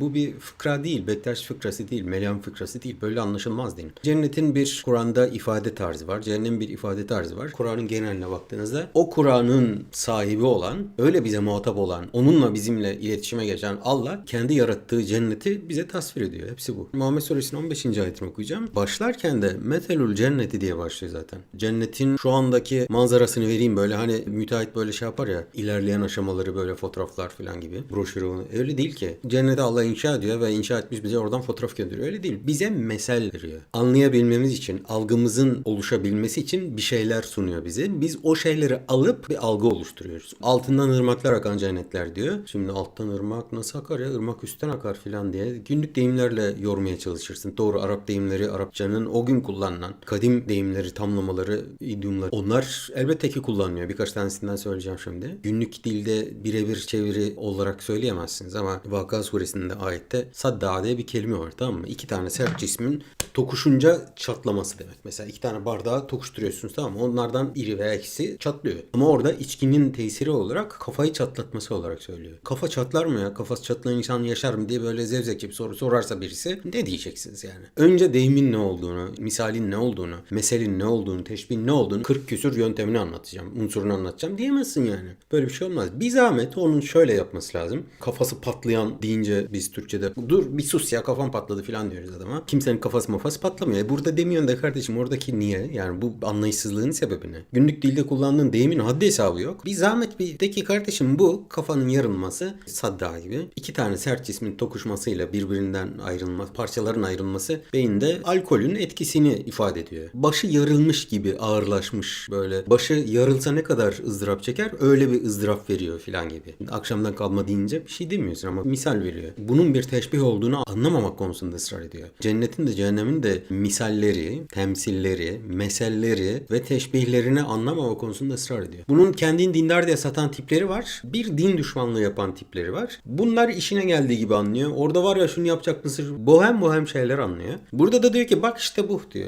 Bu bir fıkra değil, Bektaş fıkrası değil, Mevlam fıkrası değil. Böyle anlaşılmaz din. Cennetin bir Kur'an'da ifade tarzı var. Cehennemin bir ifade tarzı var. Kur'an'ın geneline baktığınızda o Kur'an'ın sahibi olan, öyle bize muhatap olan, onunla bizimle iletişime geçen Allah kendi yarattığı cenneti bize tasvir ediyor. Hepsi bu. Muhammed Suresinin 15. ayetini okuyacağım. Başlarken de metelül cenneti diye başlıyor zaten. Cennetin şu andaki manzarasını vereyim böyle hani müteahhit böyle şey yapar ya ilerleyen aşamaları böyle fotoğraflar falan gibi broşürü. Öyle değil ki. Cenneti Allah inşa ediyor ve inşa etmiş bize oradan fotoğraf gönderiyor. Öyle değil. Bize mesel veriyor. Anlayabilmemiz için, algımızın oluşabilmesi için bir şeyler sunuyor bize. Biz o şeyleri alıp bir algı oluşturuyoruz. Altından ırmaklar akan cennetler diyor. Şimdi alttan ırmak nasıl akar ya? Irmak üstten akar falan diye. Günlük deyimlerle yormaya çalışırsın. Doğru Arap deyimleri, Arapçanın o gün kullanılan kadim deyimleri, tamlamaları, idiomlar. Onlar elbette ki kullanmıyor. Birkaç tanesinden söyleyeceğim şimdi. Günlük dilde birebir çeviri olarak söyleyemezsiniz ama Vaka suresinde ayette sadda diye bir kelime var tamam mı? İki tane sert cismin tokuşunca çatlaması demek. Mesela iki tane bardağı tokuşturuyorsunuz tamam mı? Onlardan iri veya ikisi çatlıyor. Ama orada içkinin tesiri olarak kafayı çatlatması olarak söylüyor. Kafa çatlar mı ya? Kafası çatlayan insan yaşar mı diye böyle zevzekçe bir soru sorarsa birisi ne diyeceksiniz yani? Önce deyimin ne olduğunu, misalin ne olduğunu, meselin ne olduğunu, teşbihin ne olduğunu 40 küsür yöntemini anlatacağım. Unsurunu anlatacağım diyemezsin yani. Böyle bir şey olmaz. Bir zahmet onun şöyle yapması lazım. Kafası patlayan deyince biz Türkçe'de dur bir sus ya kafam patladı falan diyoruz adama. Kimsenin kafası mafası patlamıyor. E burada demiyorsun da kardeşim oradaki niye? Yani bu anlayışsızlığın sebebi ne? Günlük dilde kullandığın deyimin haddi hesabı yok. Bir zahmet bir de ki kardeşim bu kafanın yarılması sadda gibi. iki tane sert cismin tokuşmasıyla birbirinden ayrılma, parçaların ayrılması beyinde alkolün etkisini ifade ediyor. Başı yarılmış gibi ağırlaşmış böyle. Başı yarılsa ne kadar ızdırap çeker öyle bir ızdırap veriyor filan gibi. Akşamdan kalma deyince bir şey demiyorsun ama misal veriyor. Bunun bir teşbih olduğunu anlamamak konusunda ısrar ediyor. Cennetin de cehennemin de misalleri, temsilleri, meselleri ve teşbihlerini anlamama konusunda ısrar ediyor. Bunun kendini dindar diye satan tipleri var. Bir din düşmanlığı yapan tipleri var. Bunlar işine geldiği gibi anlıyor. Orada var ya şunu yapacak mısın? Bohem bohem şeyler anlıyor. Burada da diyor ki bak işte bu diyor.